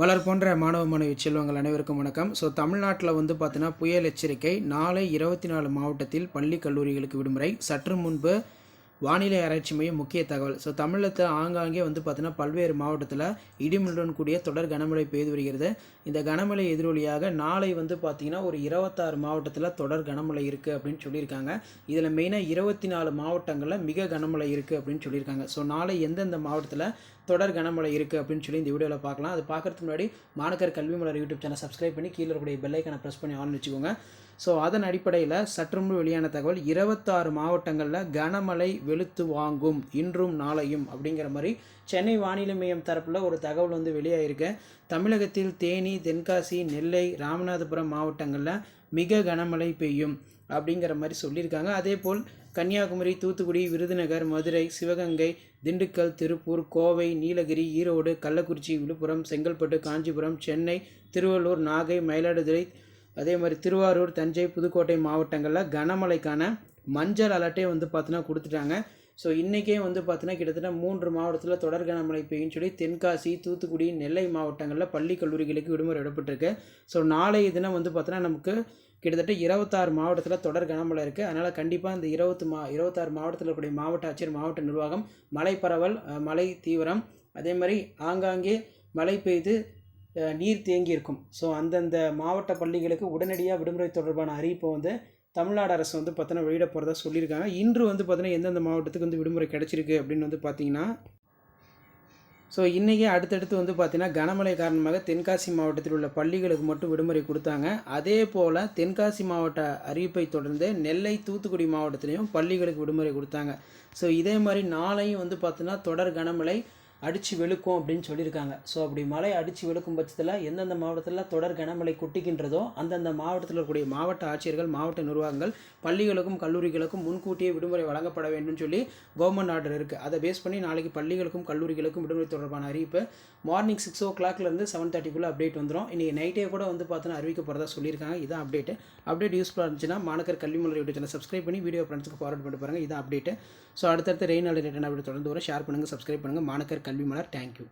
மலர் போன்ற மாணவ மாணவி செல்வங்கள் அனைவருக்கும் வணக்கம். ஸோ தமிழ்நாட்டில் வந்து பார்த்தீங்கன்னா புயல் எச்சரிக்கை நாளை இருபத்தி நாலு மாவட்டத்தில் பள்ளி கல்லூரிகளுக்கு விடுமுறை. சற்று முன்பு வானிலை ஆராய்ச்சி மையம் முக்கிய தகவல். ஸோ தமிழகத்தில் ஆங்காங்கே வந்து பார்த்தீங்கன்னா பல்வேறு மாவட்டத்தில் இடிமின்னுடன் கூடிய தொடர் கனமழை பெய்து வருகிறது. இந்த கனமழை எதிரொலியாக நாளை வந்து பார்த்திங்கன்னா ஒரு இருபத்தாறு மாவட்டத்தில் தொடர் கனமழை இருக்குது அப்படின்னு சொல்லியிருக்காங்க. இதில் மெயினாக இருபத்தி நாலு மாவட்டங்களில் மிக கனமழை இருக்குது அப்படின்னு சொல்லியிருக்காங்க. ஸோ நாளை எந்தெந்த மாவட்டத்தில் தொடர் கனமழை இருக்குது அப்படின்னு சொல்லி இந்த வீடியோவில் பார்க்கலாம் அது பார்க்குறதுக்கு முன்னாடி மாணக்கர் கல்வி மலர் யூடியூப் சேனல் சப்ஸ்கிரைப் பண்ணி கீழே இருக்கக்கூடிய பெல்லைக்கான ப்ரெஸ் பண்ணி ஆன் வச்சுக்கோங்க. ஸோ அதன் அடிப்படையில் சற்று முன்பு வெளியான தகவல் இருபத்தாறு மாவட்டங்களில் கனமழை வெளுத்து வாங்கும் இன்றும் நாளையும் அப்படிங்கிற மாதிரி சென்னை வானிலை மையம் தரப்பில் ஒரு தகவல் வந்து வெளியாகிருக்கு தமிழகத்தில் தேனி தென்காசி நெல்லை ராமநாதபுரம் மாவட்டங்களில் மிக கனமழை பெய்யும் அப்படிங்கிற மாதிரி சொல்லியிருக்காங்க. அதே போல் கன்னியாகுமரி தூத்துக்குடி விருதுநகர் மதுரை சிவகங்கை திண்டுக்கல் திருப்பூர் கோவை நீலகிரி ஈரோடு கள்ளக்குறிச்சி விழுப்புரம் செங்கல்பட்டு காஞ்சிபுரம் சென்னை திருவள்ளூர் நாகை மயிலாடுதுறை அதே மாதிரி திருவாரூர் தஞ்சை புதுக்கோட்டை மாவட்டங்களில் கனமழைக்கான மஞ்சள் அலர்ட்டே வந்து பார்த்தீங்கன்னா கொடுத்துட்டாங்க. ஸோ இன்றைக்கே வந்து பார்த்தீங்கன்னா கிட்டத்தட்ட மூன்று மாவட்டத்தில் தொடர் கனமழை பெய்யும் சொல்லி தென்காசி தூத்துக்குடி நெல்லை மாவட்டங்களில் பள்ளி கல்லூரிகளுக்கு விடுமுறை விடப்பட்டிருக்கு. ஸோ நாளைய தினம் வந்து பார்த்தீங்கன்னா நமக்கு கிட்டத்தட்ட இருபத்தாறு மாவட்டத்தில் தொடர் கனமழை இருக்குது அதனால் கண்டிப்பாக இந்த இருபத்து மா இருபத்தாறு மாவட்டத்தில் இருக்கக்கூடிய மாவட்ட ஆட்சியர் மாவட்ட நிர்வாகம் மழை பரவல் மழை தீவிரம் அதே மாதிரி ஆங்காங்கே மழை பெய்து நீர் தேங்கியிருக்கும். ஸோ அந்தந்த மாவட்ட பள்ளிகளுக்கு உடனடியாக விடுமுறை தொடர்பான அறிவிப்பை வந்து தமிழ்நாடு அரசு வந்து பார்த்தோன்னா வெளியிட போகிறதா சொல்லியிருக்காங்க. இன்று வந்து பார்த்தீங்கன்னா எந்தெந்த மாவட்டத்துக்கு வந்து விடுமுறை கிடச்சிருக்கு அப்படின்னு வந்து பார்த்தீங்கன்னா ஸோ இன்றைக்கி அடுத்தடுத்து வந்து பார்த்திங்கன்னா கனமழை காரணமாக தென்காசி மாவட்டத்தில் உள்ள பள்ளிகளுக்கு மட்டும் விடுமுறை கொடுத்தாங்க. அதே போல் தென்காசி மாவட்ட அறிவிப்பை தொடர்ந்து நெல்லை தூத்துக்குடி மாவட்டத்திலையும் பள்ளிகளுக்கு விடுமுறை கொடுத்தாங்க. ஸோ இதே மாதிரி நாளையும் வந்து பார்த்தீங்கன்னா தொடர் கனமழை அடித்து வெளுக்கும் அப்படின்னு சொல்லியிருக்காங்க. ஸோ அப்படி மழை அடித்து வெளுக்கும் பட்சத்தில் எந்தெந்த மாவட்டத்தில் தொடர் கனமழை கொட்டிக்கின்றதோ அந்தந்த மாவட்டத்தில் இருக்கக்கூடிய மாவட்ட ஆட்சியர்கள் மாவட்ட நிர்வாகங்கள் பள்ளிகளுக்கும் கல்லூரிகளுக்கும் முன்கூட்டியே விடுமுறை வழங்கப்பட வேண்டும் சொல்லி கவர்மெண்ட் ஆர்டர் இருக்குது அதை பேஸ் பண்ணி நாளைக்கு பள்ளிகளுக்கும் கல்லூரிகளுக்கும் விடுமுறை தொடர்பான அறிவிப்பு. மார்னிங் சிக்ஸ் ஓ கிளாக்லேருந்து செவன் தேர்ட்டிக்குள்ளே அப்டேட் வந்துடும் இன்றைக்கி நைட்டே கூட வந்து பார்த்தோன்னா அறிவிக்க போகிறதா சொல்லியிருக்காங்க. இதான் அப்டேட் அப்டேட் யூஸ்ஃபுல்லாக இருந்துச்சுன்னா மாணக்கர் கல்வி மலர் யூடியூப் சேனல் சப்ஸ்கிரைப் பண்ணி வீடியோ ஃப்ரெண்ட்ஸுக்கு ஃபார்வர்ட் பண்ணி பாருங்கள் இதான் அப்டேட் ஸோ அடுத்தடுத்து ரெயின் அலர்ட் அப்படி தொடர்ந்து வர ஷேர் பண்ணுங்கள் சப்ஸ்கிரைப் பண்ணுங்கள் மாணக்கர் கல்வி மலர் தேங்க்யூ